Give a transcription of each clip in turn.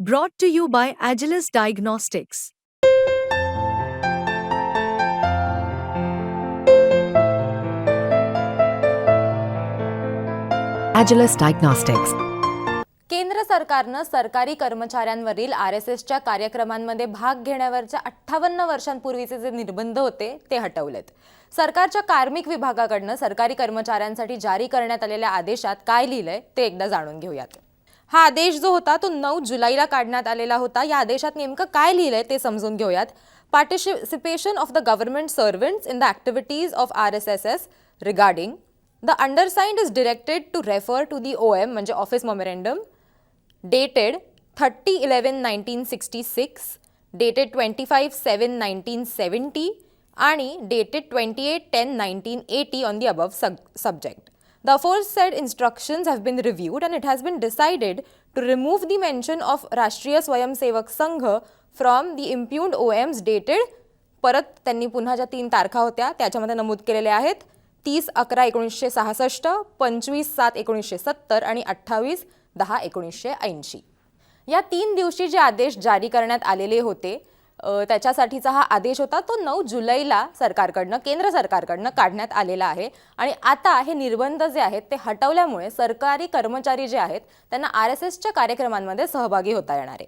Brought to you by Agilis Diagnostics. Agilis Diagnostics. केंद्र सरकारनं सरकारी कर्मचाऱ्यांवरील आर एस एसच्या कार्यक्रमांमध्ये भाग घेण्यावरच्या अठ्ठावन्न वर्षांपूर्वीचे जे निर्बंध होते ते हटवलेत सरकारच्या कार्मिक विभागाकडनं सरकारी कर्मचाऱ्यांसाठी जारी करण्यात आलेल्या आदेशात काय लिहिलंय ते एकदा जाणून घेऊयात हा आदेश जो होता तो नऊ जुलैला काढण्यात आलेला होता. या आदेशात नेमकं काय लिहिलंय ते समजून घेऊयात. Participation of the government servants in the activities of R S S S regarding the undersigned is directed to refer to the O M म्हणजे office memorandum dated thirty eleven nineteen sixty six dated twenty five seven nineteen seventy आणि dated 28 10 1980 on the above sub subject the aforesaid instructions have been reviewed and it has been decided to remove the mention of राष्ट्रीय Swayamsevak Sangh from the impugned OMs dated परत त्यांनी पुन्हा ज्या तीन तारखा होत्या त्याच्यामध्ये नमूद केलेल्या आहेत. तीस अकरा एकोणीसशे सहासष्ट पंचवीस सात एकोणीसशे सत्तर आणि अठ्ठावीस दहा एकोणीसशे ऐंशी. या तीन दिवशी जे आदेश जारी करण्यात आलेले होते त्याच्यासाठीचा हा आदेश होता. तो नऊ जुलैला सरकारकडनं केंद्र सरकारकडनं काढण्यात आलेला आहे. आणि आता हे निर्बंध जे आहेत ते हटवल्यामुळे सरकारी कर्मचारी जे आहेत त्यांना आर एस एसच्या कार्यक्रमांमध्ये सहभागी होता येणार आहे.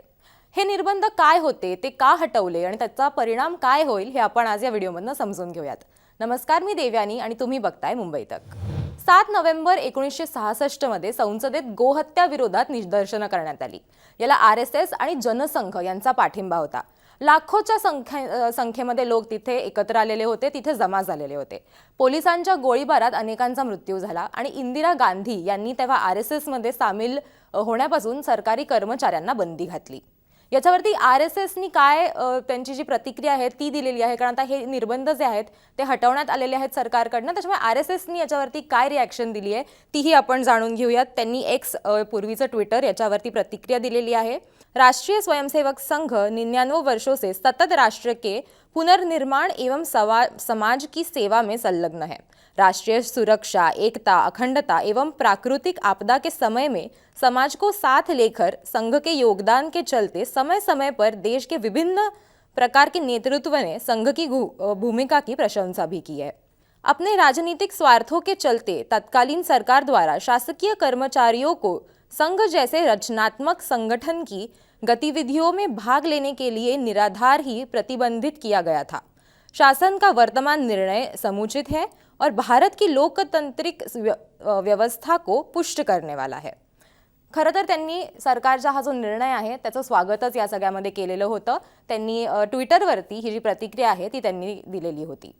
हे निर्बंध काय होते ते का हटवले आणि त्याचा परिणाम काय होईल हे आपण आज या व्हिडिओमधनं समजून घेऊयात. नमस्कार मी देव्यानी आणि तुम्ही बघताय मुंबई तक. सात नोव्हेंबर एकोणीसशे सहासष्टमध्ये संसदेत गोहत्या विरोधात निदर्शनं करण्यात आली. याला आर एस एस आणि जनसंघ यांचा पाठिंबा होता. लाखोच्या संख्ये संख्येमध्ये लोक तिथे एकत्र आलेले होते तिथे जमा झालेले होते. पोलिसांच्या गोळीबारात अनेकांचा मृत्यू झाला आणि इंदिरा गांधी यांनी तेव्हा आर एस एसमध्ये सामील होण्यापासून सरकारी कर्मचाऱ्यांना बंदी घातली. याच्यावरती आर एस एसनी काय त्यांची जी प्रतिक्रिया आहे ती दिलेली आहे? कारण आता हे निर्बंध जे आहेत ते हटवण्यात आलेले आहेत सरकारकडनं. त्याच्यामुळे आर एस एसनी याच्यावरती काय रिॲक्शन दिली आहे तीही आपण जाणून घेऊयात. त्यांनी एक्स पूर्वीचं ट्विटर याच्यावरती प्रतिक्रिया दिलेली आहे. राष्ट्रीय स्वयंसेवक संघ निन्यानवे वर्षों से सतत राष्ट्र के पुनर्निर्माण एवं समाज की सेवा में संलग्न है। राष्ट्रीय सुरक्षा, एकता, अखंडता एवं प्राकृतिक आपदा के समय में समाज को साथ लेकर संघ के योगदान के चलते समय समय पर देश के विभिन्न प्रकार के नेतृत्व ने संघ की भूमिका की प्रशंसा भी की है। अपने राजनीतिक स्वार्थों के चलते तत्कालीन सरकार द्वारा शासकीय कर्मचारियों को संघ जैसे रचनात्मक संगठन की गतिविधियों में भाग लेने के लिए निराधार ही प्रतिबंधित किया गया था। शासन का वर्तमान निर्णय समुचित है और भारत की लोकतांत्रिक व्यवस्था को पुष्ट करने वाला है। खरं तर त्यांनी सरकारचा हा जो निर्णय आहे त्याचं स्वागतच या सगळ्यामध्ये केलेलं होतं. त्यांनी ट्विटरवरती ही जी प्रतिक्रिया आहे ती त्यांनी दिलेली होती.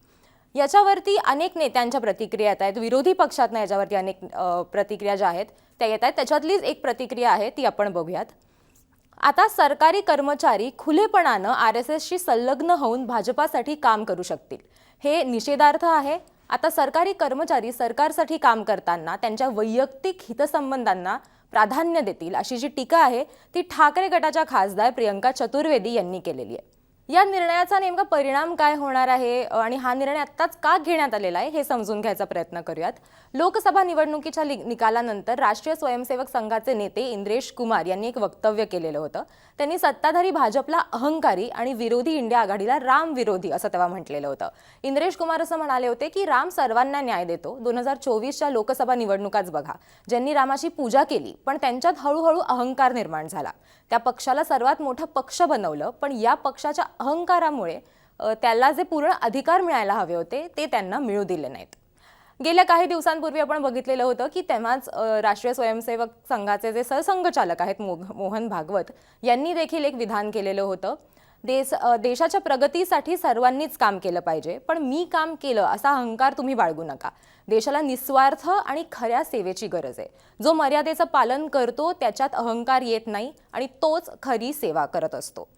याच्यावरती अनेक नेत्यांच्या प्रतिक्रिया येत आहेत. विरोधी पक्षातनं याच्यावरती अनेक प्रतिक्रिया ज्या आहेत त्या येत आहेत. त्याच्यातलीच एक प्रतिक्रिया आहे ती आपण बघूयात. आता सरकारी कर्मचारी खुलेपणानं आर एस एसशी संलग्न होऊन भाजपासाठी काम करू शकतील. हे निषेधार्थ आहे. आता सरकारी कर्मचारी सरकारसाठी काम करताना त्यांच्या वैयक्तिक हितसंबंधांना प्राधान्य देतील अशी जी टीका आहे ती ठाकरे गटाच्या खासदार प्रियंका चतुर्वेदी यांनी केलेली आहे. या निर्णयाचा नेमका परिणाम काय होणार आहे? आणि हा निर्णय आत्ताच का घेण्यात आलेला आहे? हे समजून घ्यायचा प्रयत्न करूयात. लोकसभा निवडणुकीच्या लि- निकालानंतर राष्ट्रीय स्वयंसेवक संघाचे नेते इंद्रेश कुमार यांनी एक वक्तव्य केलेलं होतं. त्यांनी सत्ताधारी भाजपला अहंकारी आणि विरोधी इंडिया आघाडीला राम विरोधी असं तेव्हा म्हटलेलं होतं. इंद्रेश कुमार असं म्हणाले होते की राम सर्वांना न्याय देतो. दोन हजार चोवीसच्या लोकसभा निवडणुकाच बघा. ज्यांनी रामाची पूजा केली पण त्यांच्यात हळूहळू अहंकार निर्माण झाला. त्या पक्षाला सर्वात मोठं पक्ष बनवलं पण या पक्षाच्या अहंकारामुळे त्याला जे पूर्ण अधिकार मिळायला हवे होते ते त्यांना मिळू दिले नाहीत. गेल्या काही दिवसांपूर्वी आपण बघितलेलं होतं की तेव्हाच राष्ट्रीय स्वयंसेवक संघाचे जे सरसंघचालक आहेत मोघ- मोहन भागवत यांनी देखील एक विधान केलेलं होतं. देश देशाच्या प्रगतीसाठी सर्वांनीच काम केलं पाहिजे पण मी काम केलं असा अहंकार तुम्ही बाळगू नका. देशाला निस्वार्थ आणि खऱ्या सेवेची गरज आहे. जो मर्यादेचं पालन करतो त्याच्यात अहंकार येत नाही आणि तोच खरी सेवा करत असतो.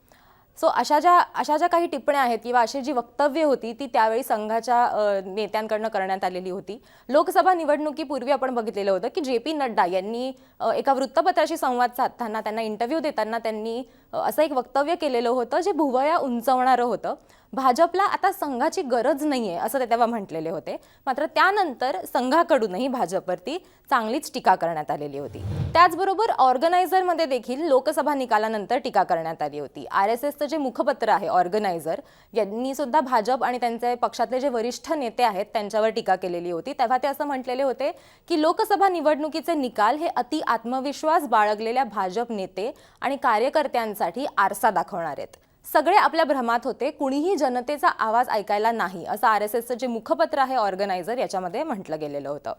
सो अशा ज्या अशा ज्या काही टिप्पण्या आहेत किंवा अशी जी वक्तव्य होती ती त्यावेळी संघाच्या नेत्यांकडनं करण्यात आलेली होती. लोकसभा निवडणुकीपूर्वी आपण बघितलेलं होतं की जे पी नड्डा यांनी एका वृत्तपत्राशी संवाद साधताना त्यांना इंटरव्ह्यू देताना त्यांनी असं एक वक्तव्य केलेलं होतं जे भुवया उंचवणारं होतं. भाजपला आता संघाची गरज नाही आहे असं ते तेव्हा म्हटलेले होते. मात्र त्यानंतर संघाकडूनही भाजपवरती चांगलीच टीका करण्यात आलेली होती. त्याचबरोबर ऑर्गनायझरमध्ये देखील लोकसभा निकालानंतर टीका करण्यात आली होती. आर एस एसचं जे मुखपत्र आहे ऑर्गनायझर यांनी सुद्धा भाजप आणि त्यांचे पक्षातले जे वरिष्ठ नेते आहेत त्यांच्यावर टीका केलेली होती. तेव्हा ते असं म्हटलेले होते की लोकसभा निवडणुकीचे निकाल हे अति आत्मविश्वास बाळगलेल्या भाजप नेते आणि कार्यकर्त्यांसाठी आरसा दाखवणार आहेत. सगळे आपल्या भ्रमात होते कुणीही जनतेचा आवाज ऐकायला नाही असं आर एस एसचं जे मुखपत्र आहे ऑर्गनायझर याच्यामध्ये म्हटलं गेलेलं होतं.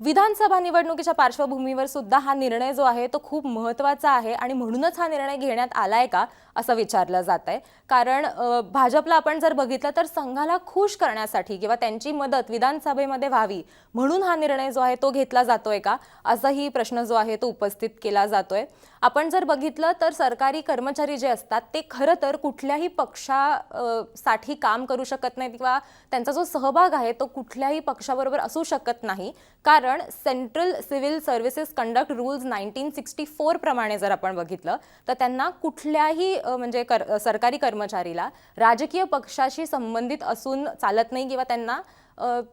विधानसभा निवडणुकीच्या पार्श्वभूमीवर सुद्धा हा निर्णय जो आहे तो खूप महत्त्वाचा आहे आणि म्हणूनच हा निर्णय घेण्यात आलाय का? असं विचारलं जात आहे कारण भाजपला आपण जर बघितलं तर संघाला खुश करण्यासाठी किंवा त्यांची मदत विधानसभेमध्ये व्हावी म्हणून हा निर्णय जो आहे तो घेतला जातोय का? असाही प्रश्न जो आहे तो उपस्थित केला जातोय. आपण जर बघितलं तर सरकारी कर्मचारी जे असतात ते खरं तर कुठल्याही पक्षा साठी काम करू शकत नाहीत किंवा त्यांचा जो सहभाग आहे तो कुठल्याही पक्षाबरोबर असू शकत नाही. कारण central civil services conduct rules nineteen sixty four प्रमाणे जर आपण बघितलं तर त्यांना कुठल्याही म्हणजे कर सरकारी कर्मचारीला राजकीय पक्षाशी संबंधित असून चालत नाही किंवा त्यांना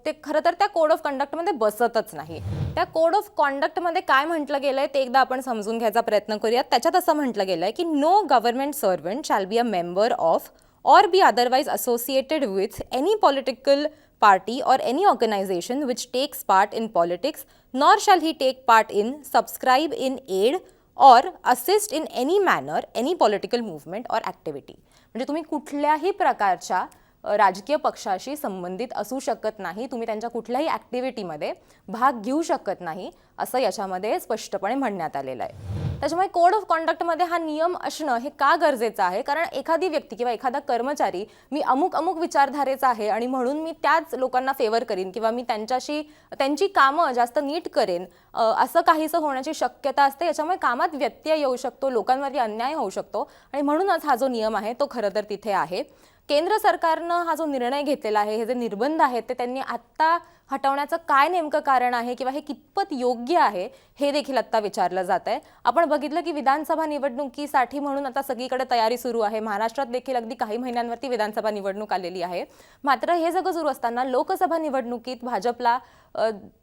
ते खरं तर त्या कोड ऑफ कंडक्टमध्ये बसतच नाही. त्या कोड ऑफ कॉन्डक्टमध्ये काय म्हटलं गेलं आहे ते एकदा आपण समजून घ्यायचा प्रयत्न करूयात. त्याच्यात असं म्हटलं गेलं आहे की no government servant shall be a member of or be otherwise associated with any political party or any organization which takes part in politics, nor shall he take part in, subscribe in aid, or assist in any manner any political movement or activity म्हणजे तुम्ही कुठल्याही प्रकारच्या राजकीय पक्षाशी संबंधित असू शकत नाही तुम्ही त्यांच्या कुठल्याही ॲक्टिव्हिटीमध्ये भाग घेऊ शकत नाही असं याच्यामध्ये स्पष्टपणे म्हणण्यात आलेलं आहे. त्याच्यामुळे कोड ऑफ कॉन्डक्टमध्ये हा नियम असणं हे का गरजेचं आहे? कारण एखादी व्यक्ती किंवा एखादा कर्मचारी मी अमुक अमुक विचारधारेचा आहे आणि म्हणून मी त्याच लोकांना फेवर करीन किंवा मी त्यांच्याशी त्यांची कामं जास्त नीट करेन असं काहीसं होण्याची शक्यता असते. याच्यामुळे कामात व्यत्यय येऊ शकतो लोकांवरती अन्याय होऊ शकतो आणि म्हणूनच हा जो नियम आहे तो खरं तर तिथे आहे. केंद्र सरकारनं हा जो निर्णय घेतलेला आहे हे जे निर्बंध आहेत ते त्यांनी आत्ता हटवण्याचं काय नेमकं कारण आहे किंवा हे कितपत योग्य आहे हे देखील आत्ता विचारलं जात आहे. आपण बघितलं की विधानसभा निवडणुकीसाठी म्हणून आता सगळीकडे तयारी सुरू आहे. महाराष्ट्रात देखील अगदी काही महिन्यांवरती विधानसभा निवडणूक आलेली आहे. मात्र हे सगळं सुरू असताना लोकसभा निवडणुकीत भाजपला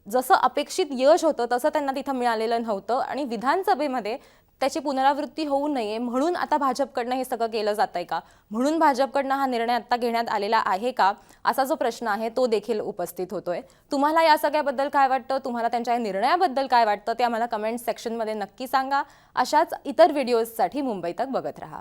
जसं अपेक्षित यश होतं तसं त्यांना तिथं मिळालेलं नव्हतं आणि विधानसभेमध्ये त्याची पुनरावृत्ती होऊ नये. म्हणून आता भाजपकडनं हे सगळं केलं जात आहे का? म्हणून भाजपकडनं हा निर्णय आता घेण्यात आलेला आहे का? असा जो प्रश्न आहे तो देखील उपस्थित होतोय. तुम्हाला या सगळ्याबद्दल काय वाटतं? तुम्हाला त्यांच्या या निर्णयाबद्दल काय वाटतं? ते आम्हाला कमेंट सेक्शनमध्ये नक्की सांगा. अशाच इतर व्हिडिओजसाठी मुंबई तक बघत राहा.